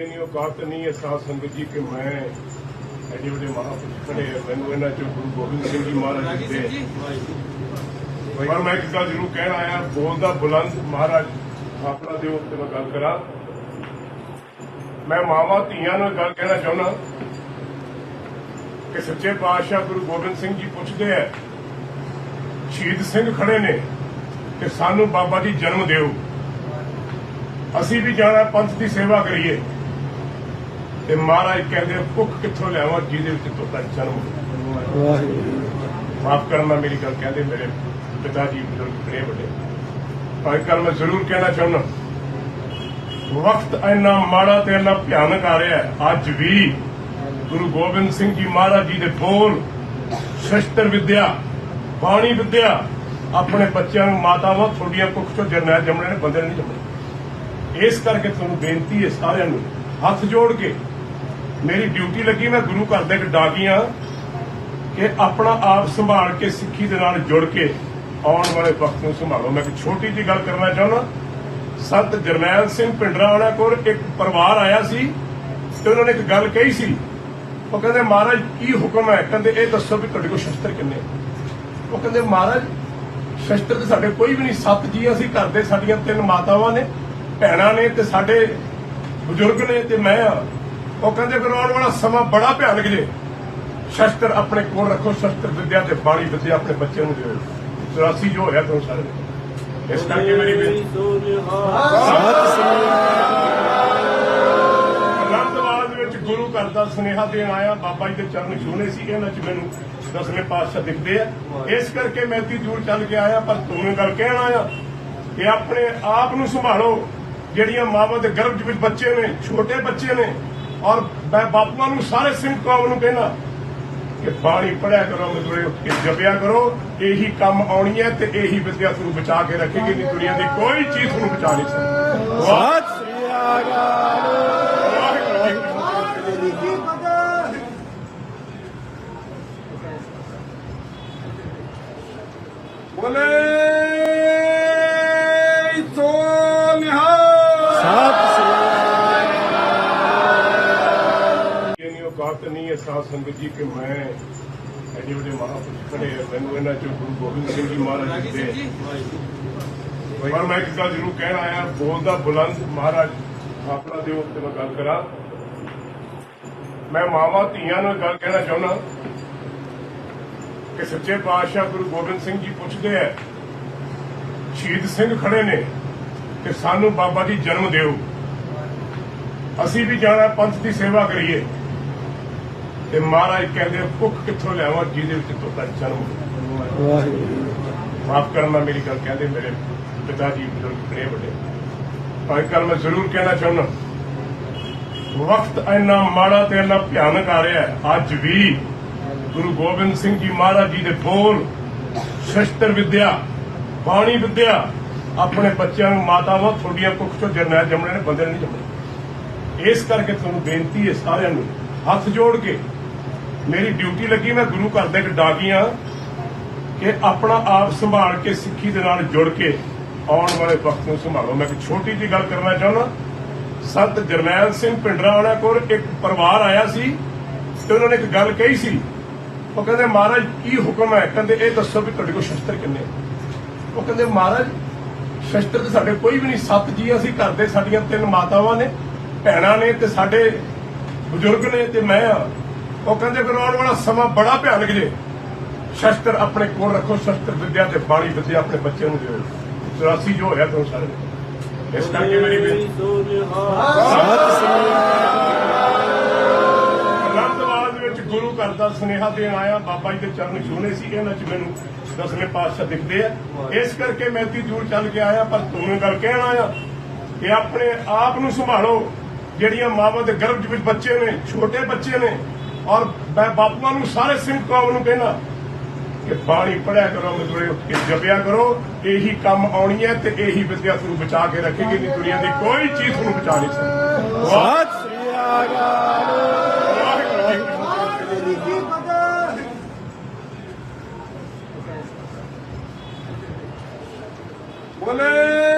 ਉਹ ਬਾਤ ਨਹੀਂ ਹੈ, ਸਾਧ ਸੰਗਤ ਜੀ, ਕਿ ਮੈਂ ਐਡੇ ਵੱਡੇ ਮਹਾਂਪੁਰਖ ਖੜੇ ਆ, ਮੈਨੂੰ ਇਹਨਾਂ ਚੋਂ ਗੁਰੂ ਗੋਬਿੰਦ ਸਿੰਘ ਜੀ ਮਹਾਰਾਜ ਜੀ ਦੇ। ਪਰ ਮੈਂ ਇੱਕ ਗੱਲ ਜ਼ਰੂਰ ਕਹਿਣ ਆਇਆ, ਬੋਲਦਾ ਬੁਲੰਦ ਮਹਾਰਾਜ, ਆਪਣਾ ਦਿਓ ਤੇ ਮੈਂ ਗੱਲ ਕਰਾਂ। ਮੈਂ ਮਾਵਾ ਧੀਆਂ ਨੂੰ ਗੱਲ ਕਹਿਣਾ ਚਾਹੁੰਦਾ, ਕਿ ਸੱਚੇ ਪਾਤਸ਼ਾਹ ਗੁਰੂ ਗੋਬਿੰਦ ਸਿੰਘ ਜੀ ਪੁੱਛਦੇ ਆ, ਸ਼ਹੀਦ ਸਿੰਘ ਖੜੇ ਨੇ, ਕਿ ਸਾਨੂੰ ਬਾਬਾ ਜੀ ਜਨਮ ਦਿਓ। ਅਸੀਂ ਵੀ ਜਾਣਾ, ਪੰਥ ਦੀ ਸੇਵਾ ਕਰੀਏ। ਤੇ ਮਹਾਰਾਜ ਕਹਿੰਦੇ ਭੁੱਖ ਕਿੱਥੋਂ ਲਿਆਵਾਂ ਜਿਹਦੇ ਵਿੱਚ ਤੁਹਾਡਾ ਜਨਮ ਮਾਫ ਕਰਨਾ ਮੇਰੀ ਗੱਲ ਕਹਿੰਦੇ ਮੇਰੇ ਪਿਤਾ ਜੀ ਬਜ਼ੁਰਗ ਬੜੇ ਵੱਡੇ। ਪਰ ਇੱਕ ਗੱਲ ਮੈਂ ਜ਼ਰੂਰ ਕਹਿਣਾ ਚਾਹੁੰਦਾ ਵਕਤ ਇੰਨਾ ਮਾੜਾ ਤੇ ਇੰਨਾ ਭਿਆਨਕ ਆ ਰਿਹਾ ਅੱਜ ਵੀ ਗੁਰੂ ਗੋਬਿੰਦ ਸਿੰਘ ਜੀ ਮਹਾਰਾਜ ਜੀ ਦੇ ਬੋਲ ਸ਼ਸਤਰ ਵਿਦਿਆ ਬਾਣੀ ਵਿਦਿਆ ਆਪਣੇ ਬੱਚਿਆਂ ਨੂੰ ਮਾਤਾਵਾਂ ਤੁਹਾਡੀਆਂ ਕੁੱਖ ਚੋਂ ਜਰਨੈਲ ਜੰਮਣੇ ਨੇ ਬੰਦੇ ਨਹੀਂ ਜੰਮਣੇ। ਇਸ ਕਰਕੇ ਤੁਹਾਨੂੰ ਬੇਨਤੀ ਹੈ ਸਾਰਿਆਂ ਨੂੰ ਹੱਥ ਜੋੜ ਕੇ ਮੇਰੀ ਡਿਊਟੀ ਲੱਗੀ, ਮੈਂ ਗੁਰੂ ਘਰ ਦੇ ਇੱਕ ਡਾਗੀਆਂ ਕਿ ਆਪਣਾ ਆਪ ਸੰਭਾਲ ਕੇ, ਸਿੱਖੀ ਦੇ ਨਾਲ ਜੁੜ ਕੇ ਆਉਣ ਵਾਲੇ ਵਕਤ ਨੂੰ ਸੰਭਾਲੋ। ਮੈਂ ਇੱਕ ਛੋਟੀ ਜਿਹੀ ਗੱਲ ਕਰਨਾ ਚਾਹੁੰਦਾ। ਸੰਤ ਜਰਨੈਲ ਸਿੰਘ ਪਿੰਡਰਾ ਵਾਲਾ ਕੋਲ ਇੱਕ ਪਰਿਵਾਰ ਆਇਆ ਸੀ ਤੇ ਉਹਨਾਂ ਨੇ ਇੱਕ ਗੱਲ ਕਹੀ ਸੀ। ਉਹ ਕਹਿੰਦੇ, ਮਹਾਰਾਜ, ਕੀ ਹੁਕਮ ਹੈ? ਕਹਿੰਦੇ, ਇਹ ਦੱਸੋ ਵੀ ਤੁਹਾਡੇ ਕੋਲ ਸ਼ਸਤਰ ਕਿੰਨੇ ਉਹ ਕਹਿੰਦੇ, ਮਹਾਰਾਜ, ਸ਼ਸਤਰ ਤੇ ਸਾਡੇ ਕੋਈ ਵੀ ਨਹੀਂ। ਸੱਤ ਜੀ ਅਸੀਂ ਘਰ ਦੇ, ਸਾਡੀਆਂ ਤਿੰਨ ਮਾਤਾਵਾਂ ਨੇ, ਭੈਣਾਂ ਨੇ ਤੇ ਸਾਡੇ ਬਜ਼ੁਰਗ ਨੇ ਤੇ ਮੈਂ ਆ। ਉਹ ਕਹਿੰਦੇ ਫਿਰ ਆਉਣ ਵਾਲਾ ਸਮਾਂ ਬੜਾ ਭਿਆਨਕ ਜੇ। ਸ਼ਸਤਰ ਆਪਣੇ ਕੋਲ ਰੱਖੋ, ਸ਼ਸਤਰ ਵਿਦਿਆ ਤੇ ਬਾਣੀ ਵਿਦਿਆ ਆਪਣੇ ਬੱਚਿਆਂ ਨੂੰ ਦਿਓ। 84 ਜੋ ਹੋਇਆ ਤੁਹਾਨੂੰ ਸਾਰੇ ਇਸ ਕਰਕੇ ਮੇਰੀ ਬੇਨਤੀ ਅਨੰਦਵਾਦ ਵਿੱਚ ਗੁਰੂ ਘਰ ਦਾ ਸੁਨੇਹਾ ਦੇਣ ਆਇਆ। ਬਾਬਾ ਜੀ ਦੇ ਚਰਨ ਛੂਹਣੇ ਸੀ, ਇਹਨਾਂ ਚ ਮੈਨੂੰ ਦਸਵੇਂ ਪਾਤਸ਼ਾਹ ਦਿਖਦੇ ਆ। ਇਸ ਕਰਕੇ ਮੈਂ ਤੀ ਦੂਰ ਚੱਲ ਕੇ ਆਇਆ, ਪਰ ਤੁਹਾਨੂੰ ਗੱਲ ਕਹਿਣ ਆਇਆ ਕਿ ਆਪਣੇ ਆਪ ਨੂੰ ਸੰਭਾਲੋ। ਜਿਹੜੀਆਂ ਮਾਵਾਂ ਦੇ ਗਰਭ ਵਿੱਚ ਬੱਚੇ ਨੇ, ਛੋਟੇ ਬੱਚੇ ਨੇ ਔਰ ਮੈਂ ਬਾਪੂਆਂ ਨੂੰ ਸਾਰੇ ਸਿੰਘ ਕੌਮ ਨੂੰ ਕਹਿਣਾ ਕਿ ਬਾਣੀ ਪੜਿਆ ਕਰੋ ਮਜ਼ਦੂਰੇ ਉੱਠ ਕੇ ਜਪਿਆ ਕਰੋ ਇਹੀ ਕੰਮ ਆਉਣੀ ਹੈ ਤੇ ਇਹੀ ਵਿਦਿਆ ਤੁਹਾਨੂੰ ਬਚਾ ਕੇ ਰੱਖੇਗੀ ਨਹੀਂ ਦੁਨੀਆ ਦੀ ਕੋਈ ਚੀਜ਼ ਤੁਹਾਨੂੰ ਬਚਾ ਨਹੀਂ ਸਕਦੀ। ਵਾਹ ਸਤਿ ਸ੍ਰੀ ਅਕਾਲ। ਬੋਲੇ। ਇੰਨੀ ਔਕਾਤ ਨਹੀਂ ਹੈ ਸਾਧ ਸੰਗਤ ਜੀ ਕਿ ਮੈਂ ਐਡੇ ਵੱਡੇ ਮਹਾਂਪੁਰਖ ਖੜੇ ਆ। ਮੈਨੂੰ ਇਹਨਾਂ ਚੋਂ ਗੁਰੂ ਗੋਬਿੰਦ ਸਿੰਘ ਜੀ ਮਹਾਰਾਜ ਜੀ ਦੇ। ਪਰ ਮੈਂ ਇੱਕ ਗੱਲ ਜ਼ਰੂਰ ਕਹਿਣ ਆਇਆ ਬੋਲਦਾ ਬੁਲੰਦ ਮਹਾਰਾਜ ਆਪਣਾ ਦਿਓ ਤੇ ਮੈਂ ਗੱਲ ਕਰਾਂ। ਮੈਂ ਮਾਵਾ ਧੀਆਂ ਨਾਲ ਗੱਲ ਕਹਿਣਾ ਚਾਹੁੰਦਾ ਕਿ ਸੱਚੇ ਪਾਤਸ਼ਾਹ ਗੁਰੂ ਗੋਬਿੰਦ ਸਿੰਘ ਜੀ ਪੁੱਛਦੇ ਆ, ਸ਼ਹੀਦ ਸਿੰਘ ਖੜੇ ਨੇ ਕਿ ਸਾਨੂੰ ਬਾਬਾ ਜੀ ਜਨਮ ਦਿਓ। ਅਸੀਂ ਵੀ ਜਾਣਾ, ਪੰਥ ਦੀ ਸੇਵਾ ਕਰੀਏ। ਤੇ ਮਹਾਰਾਜ ਕਹਿੰਦੇ ਭੁੱਖ ਕਿੱਥੋਂ ਲਿਆਵਾਂ ਜਿਹਦੇ ਵਿੱਚ ਤੁਹਾਡਾ ਜਨਮ ਮਾਫ ਕਰਨਾ ਮੇਰੀ ਗੱਲ ਕਹਿੰਦੇ ਮੇਰੇ ਪਿਤਾ ਜੀ ਬਜ਼ੁਰਗ ਬੜੇ ਵੱਡੇ। ਪਰ ਇੱਕ ਗੱਲ ਮੈਂ ਜ਼ਰੂਰ ਕਹਿਣਾ ਚਾਹੁੰਦਾ ਵਕਤ ਇੰਨਾ ਮਾੜਾ ਤੇ ਇੰਨਾ ਭਿਆਨਕ ਆ ਰਿਹਾ ਹੈ ਅੱਜ ਵੀ ਗੁਰੂ ਗੋਬਿੰਦ ਸਿੰਘ ਜੀ ਮਹਾਰਾਜ ਜੀ ਦੇ ਬੋਲ ਸ਼ਸਤਰ ਵਿਦਿਆ ਬਾਣੀ ਵਿਦਿਆ ਆਪਣੇ ਬੱਚਿਆਂ ਨੂੰ ਮਾਤਾਵਾਂ ਤੁਹਾਡੀਆਂ ਕੁੱਖ ਚੋਂ ਜਰਨੈਲ ਜੰਮਣੇ ਨੇ ਬੰਦੇ ਨਹੀਂ ਜੰਮਣੇ। ਇਸ ਕਰਕੇ ਤੁਹਾਨੂੰ ਬੇਨਤੀ ਹੈ ਸਾਰਿਆਂ ਨੂੰ ਹੱਥ ਜੋੜ ਕੇ ਮੇਰੀ ਡਿਊਟੀ ਲੱਗੀ, ਮੈਂ ਗੁਰੂ ਘਰ ਦੇ ਇੱਕ ਡਾਗੀਆਂ ਕਿ ਆਪਣਾ ਆਪ ਸੰਭਾਲ ਕੇ, ਸਿੱਖੀ ਦੇ ਨਾਲ ਜੁੜ ਕੇ ਆਉਣ ਵਾਲੇ ਵਕਤ ਨੂੰ ਸੰਭਾਲੋ। ਮੈਂ ਇੱਕ ਛੋਟੀ ਜਿਹੀ ਗੱਲ ਕਰਨਾ ਚਾਹੁੰਦਾ। ਸੰਤ ਜਰਨੈਲ ਸਿੰਘ ਪਿੰਡਰਾ ਕੋਲ ਇੱਕ ਪਰਿਵਾਰ ਆਇਆ ਸੀ ਤੇ ਉਹਨਾਂ ਨੇ ਇੱਕ ਗੱਲ ਕਹੀ ਸੀ। ਉਹ ਕਹਿੰਦੇ, ਮਹਾਰਾਜ, ਕੀ ਹੁਕਮ ਹੈ? ਕਹਿੰਦੇ, ਇਹ ਦੱਸੋ ਵੀ ਤੁਹਾਡੇ ਕੋਲ ਸ਼ਸਤਰ ਕਿੰਨੇ ਉਹ ਕਹਿੰਦੇ, ਮਹਾਰਾਜ, ਸ਼ਸਤਰ ਤੇ ਸਾਡੇ ਕੋਈ ਵੀ ਨਹੀਂ। ਸੱਤ ਜੀ ਅਸੀਂ ਘਰ ਦੇ ਸਾਡੀਆਂ ਤਿੰਨ ਮਾਤਾਵਾਂ ਨੇ, ਭੈਣਾਂ ਨੇ ਤੇ ਸਾਡੇ ਬਜ਼ੁਰਗ ਨੇ ਤੇ ਮੈਂ ਆ। ਉਹ ਕਹਿੰਦੇ ਫਿਰ ਆਉਣ ਵਾਲਾ ਸਮਾਂ ਬੜਾ ਭਿਆਨਕ ਜੇ। ਸ਼ਸਤਰ ਆਪਣੇ ਕੋਲ ਰੱਖੋ ਸ਼ਸਤਰ ਵਿਦਿਆ ਤੇ ਬਾਣੀ ਵਿਦਿਆ ਆਪਣੇ ਬੱਚਿਆਂ ਨੂੰ ਦਿਓ। 84 ਜੋ ਹੋਇਆ ਤੁਹਾਨੂੰ ਸਾਰੇ। ਇਸ ਕਰਕੇ ਮੇਰੀ ਬੇਨਤੀ ਸਤਿ ਸ੍ਰੀ ਅਨੰਦਵਾਦ ਵਿੱਚ ਗੁਰੂ ਘਰ ਦਾ ਸੁਨੇਹਾ ਦੇਣ ਆਇਆ। ਬਾਬਾ ਜੀ ਦੇ ਚਰਨ ਛੂਹਣੇ ਸੀ ਇਹਨਾਂ ਚ ਮੈਨੂੰ ਦਸਵੇਂ ਪਾਤਸ਼ਾਹ ਦਿਖਦੇ ਆ। ਇਸ ਕਰਕੇ ਮੈਂ ਤੀ ਦੂਰ ਚੱਲ ਕੇ ਆਇਆ ਪਰ ਤੁਹਾਨੂੰ ਗੱਲ ਕਹਿਣ ਆਇਆ ਕਿ ਆਪਣੇ ਆਪ ਨੂੰ ਸੰਭਾਲੋ। ਜਿਹੜੀਆਂ ਮਾਵਾਂ ਦੇ ਗਰਭ ਵਿੱਚ ਬੱਚੇ ਨੇ ਛੋਟੇ ਬੱਚੇ ਨੇ ਔਰ ਮੈਂ ਬਾਪੂਆਂ ਨੂੰ ਸਾਰੇ ਸਿੰਘ ਕੌਮ ਨੂੰ ਕਹਿੰਦਾ ਕਿ ਬਾਣੀ ਪੜਿਆ ਕਰੋ ਮਜ਼ਦੂਰੇ ਉੱਠ ਕੇ ਜਪਿਆ ਕਰੋ ਇਹੀ ਕੰਮ ਆਉਣੀ ਹੈ ਤੇ ਇਹੀ ਵਿਦਿਆ ਤੁਹਾਨੂੰ ਬਚਾ ਕੇ ਰੱਖੇਗੀ ਨਹੀਂ ਦੁਨੀਆ ਦੀ ਕੋਈ ਚੀਜ਼ ਤੁਹਾਨੂੰ ਬਚਾ ਨਹੀਂ ਸਕਦੀ। ਸਤਿ ਸ੍ਰੀ ਅਕਾਲ ਬੋਲੇ।